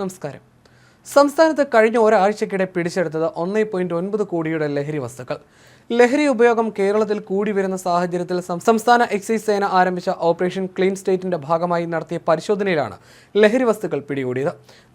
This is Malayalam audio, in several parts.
നമസ്കാരം. സംസ്ഥാനത്ത് കഴിഞ്ഞ ഒരാഴ്ചക്കിടെ പിടിച്ചെടുത്തത് ഒന്നേ പോയിന്റ് ഒൻപത് കോടിയുടെ ലഹരി വസ്തുക്കൾ. ലഹരി ഉപയോഗം കേരളത്തിൽ കൂടി വരുന്ന സാഹചര്യത്തിൽ സംസ്ഥാന എക്സൈസ് സേന ആരംഭിച്ച ഓപ്പറേഷൻ ക്ലീൻ സ്റ്റേറ്റിന്റെ ഭാഗമായി നടത്തിയ പരിശോധനയിലാണ് ലഹരി വസ്തുക്കൾ പിടികൂടിയത്.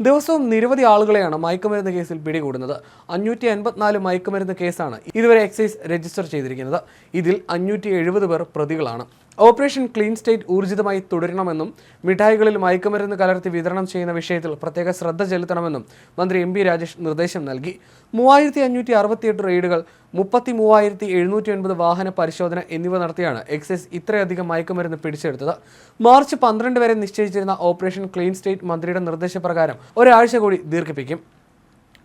ദിവസവും നിരവധി ആളുകളെയാണ് മയക്കുമരുന്ന് കേസിൽ പിടികൂടുന്നത്. അഞ്ഞൂറ്റി അൻപത്തിനാല് മയക്കുമരുന്ന് കേസാണ് ഇതുവരെ എക്സൈസ് രജിസ്റ്റർ ചെയ്തിരിക്കുന്നത്. ഇതിൽ അഞ്ഞൂറ്റി എഴുപത് പേർ പ്രതികളാണ്. ഓപ്പറേഷൻ ക്ലീൻ സ്റ്റേറ്റ് ഊർജിതമായി തുടരണമെന്നും മിഠായികളിൽ മയക്കുമരുന്ന് കലർത്തി വിതരണം ചെയ്യുന്ന വിഷയത്തിൽ പ്രത്യേക ശ്രദ്ധ ചെലുത്തണമെന്നും മന്ത്രി എം പി രാജേഷ് നിർദ്ദേശം നൽകി. മൂവായിരത്തി അഞ്ഞൂറ്റി അറുപത്തിയെട്ട് റെയ്ഡുകൾ മുപ്പത്തി മൂവായിരത്തി എഴുന്നൂറ്റി ഒൻപത് വാഹന പരിശോധന എന്നിവ നടത്തിയാണ് എക്സൈസ് ഇത്രയധികം മയക്കുമരുന്ന് പിടിച്ചെടുത്തത്. മാർച്ച് പന്ത്രണ്ട് വരെ നിശ്ചയിച്ചിരുന്ന ഓപ്പറേഷൻ ക്ലീൻ സ്റ്റേറ്റ് മന്ത്രിയുടെ നിർദ്ദേശപ്രകാരം ഒരാഴ്ച കൂടി ദീർഘിപ്പിക്കും.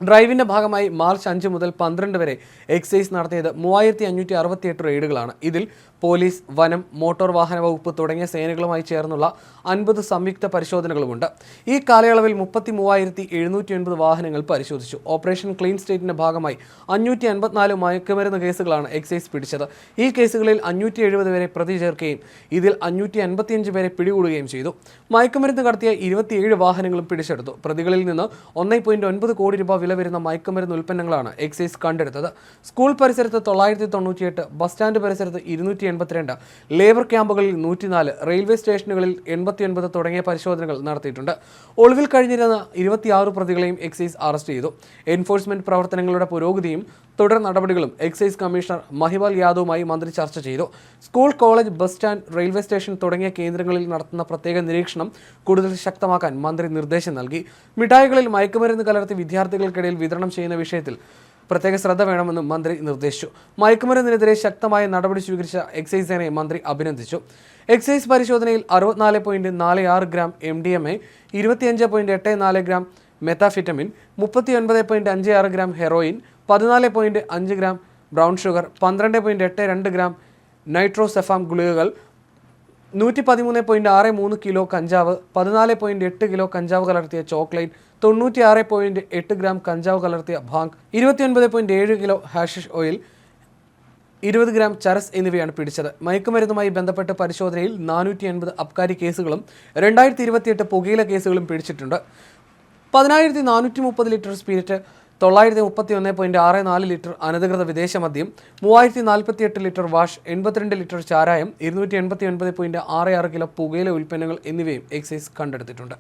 ഡ്രൈവിന്റെ ഭാഗമായി മാർച്ച് അഞ്ച് മുതൽ പന്ത്രണ്ട് വരെ എക്സൈസ് നടത്തിയത് മൂവായിരത്തി അഞ്ഞൂറ്റി അറുപത്തിയെട്ട് റെയ്ഡുകളാണ്. ഇതിൽ പോലീസ് വനം മോട്ടോർ വാഹന വകുപ്പ് തുടങ്ങിയ സേനകളുമായി ചേർന്നുള്ള അൻപത് സംയുക്ത പരിശോധനകളുമുണ്ട്. ഈ കാലയളവിൽ മുപ്പത്തി മൂവായിരത്തി എഴുന്നൂറ്റി ഒൻപത് വാഹനങ്ങൾ പരിശോധിച്ചു. ഓപ്പറേഷൻ ക്ലീൻ സ്റ്റേറ്റിന്റെ ഭാഗമായി അഞ്ഞൂറ്റി അൻപത്തിനാല് മയക്കുമരുന്ന് കേസുകളാണ് എക്സൈസ് പിടിച്ചത്. ഈ കേസുകളിൽ അഞ്ഞൂറ്റി എഴുപത് പേരെ പ്രതി ചേർക്കുകയും ഇതിൽ അഞ്ഞൂറ്റി അൻപത്തിയഞ്ച് പേരെ പിടികൂടുകയും ചെയ്തു. മയക്കുമരുന്ന് കടത്തിയ ഇരുപത്തിയേഴ് വാഹനങ്ങളും പിടിച്ചെടുത്തു. പ്രതികളിൽ നിന്ന് ഒന്നേ പോയിന്റ് ഒൻപത് കോടി രൂപ വില വരുന്ന മയക്കുമരുന്ന് ഉൽപ്പന്നങ്ങളാണ് എക്സൈസ് കണ്ടെടുത്തത്. സ്കൂൾ പരിസരത്ത് തൊള്ളായിരത്തി തൊണ്ണൂറ്റിയെട്ട് ബസ് സ്റ്റാൻഡ് പരിസരത്ത് ഇരുന്നൂറ്റി എൺപത്തിരണ്ട് ലേബർ ക്യാമ്പുകളിൽ നൂറ്റിനാല് റെയിൽവേ സ്റ്റേഷനുകളിൽ എൺപത്തിയൊൻപത് തുടങ്ങിയ പരിശോധനകൾ നടത്തിയിട്ടുണ്ട്. ഒളിവിൽ കഴിഞ്ഞിരുന്ന ഇരുപത്തിയാറ് പ്രതികളെയും എക്സൈസ് അറസ്റ്റ് ചെയ്തു. എൻഫോഴ്സ്മെന്റ് പ്രവർത്തനങ്ങളുടെ പുരോഗതിയും തുടർ നടപടികളും എക്സൈസ് കമ്മീഷണർ മഹിപാൽ യാദവുമായി മന്ത്രി ചർച്ച ചെയ്തു. School college bus stand railway station തുടങ്ങിയ കേന്ദ്രങ്ങളിൽ നടത്തുന്ന പ്രത്യേക നിരീക്ഷണം കൂടുതൽ ശക്തമാക്കാൻ മന്ത്രി നിർദ്ദേശം നൽകി. മിഠായികളിൽ മയക്കുമരുന്ന് കലർത്തി വിദ്യാർത്ഥികൾക്കിടയിൽ വിതരണം ചെയ്യുന്ന വിഷയത്തിൽ പ്രത്യേക ശ്രദ്ധ വേണമെന്നും മന്ത്രി നിർദ്ദേശിച്ചു. മയക്കുമരുന്നിനെതിരെ ശക്തമായ നടപടി സ്വീകരിച്ച എക്സൈസ് സേനയെ മന്ത്രി അഭിനന്ദിച്ചു. എക്സൈസ് പരിശോധനയിൽ അറുപത്തിനാല് പോയിന്റ് നാല് ആറ് gram M D M A ഇരുപത്തിയഞ്ച് പോയിന്റ് എട്ട് നാല് ഗ്രാം മെത്താഫിറ്റമിൻ മുപ്പത്തി ഒൻപത് പോയിന്റ് അഞ്ച് ആറ് ഗ്രാം ഹെറോയിൻ പതിനാല് പോയിന്റ് അഞ്ച് ഗ്രാം ബ്രൗൺ ഷുഗർ പന്ത്രണ്ട് പോയിന്റ് എട്ട് രണ്ട് ഗ്രാം നൈട്രോസെഫാം ഗുളികകൾ നൂറ്റി പതിമൂന്ന് പോയിന്റ് ആറ് മൂന്ന് കിലോ കഞ്ചാവ് പതിനാല് പോയിന്റ് എട്ട് കിലോ കഞ്ചാവ് കലർത്തിയ ചോക്ലേറ്റ് തൊണ്ണൂറ്റി ആറ് പോയിന്റ് എട്ട് ഗ്രാം കഞ്ചാവ് കലർത്തിയ ഭാങ് ഇരുപത്തിയൊൻപത് പോയിന്റ് ഏഴ് കിലോ ഹാഷിഷ് ഓയിൽ ഇരുപത് ഗ്രാം ചരസ് എന്നിവയാണ് പിടിച്ചത്. മയക്കുമരുന്നുമായി ബന്ധപ്പെട്ട പരിശോധനയിൽ നാനൂറ്റി എൺപത് അബ്കാരി കേസുകളും രണ്ടായിരത്തി ഇരുപത്തിയെട്ട് പുകയില കേസുകളും പിടിച്ചിട്ടുണ്ട്. പതിനായിരത്തി നാനൂറ്റി മുപ്പത് ലിറ്റർ സ്പിരിറ്റ് തൊള്ളായിരത്തി മുപ്പത്തി ഒന്ന് പോയിന്റ് ആറ് നാല് ലിറ്റർ അനധികൃത വിദേശ മദ്യം മൂവായിരത്തി നാൽപ്പത്തി എട്ട് ലിറ്റർ വാഷ് എൺപത്തിരണ്ട് ലിറ്റർ ചാരായം ഇരുന്നൂറ്റി എൺപത്തി ഒൻപത് പോയിന്റ് ആറ് ആറ് കിലോ പുകയില ഉൽപ്പന്നങ്ങൾ എന്നിവയും എക്സൈസ് കണ്ടെടുത്തിട്ടുണ്ട്.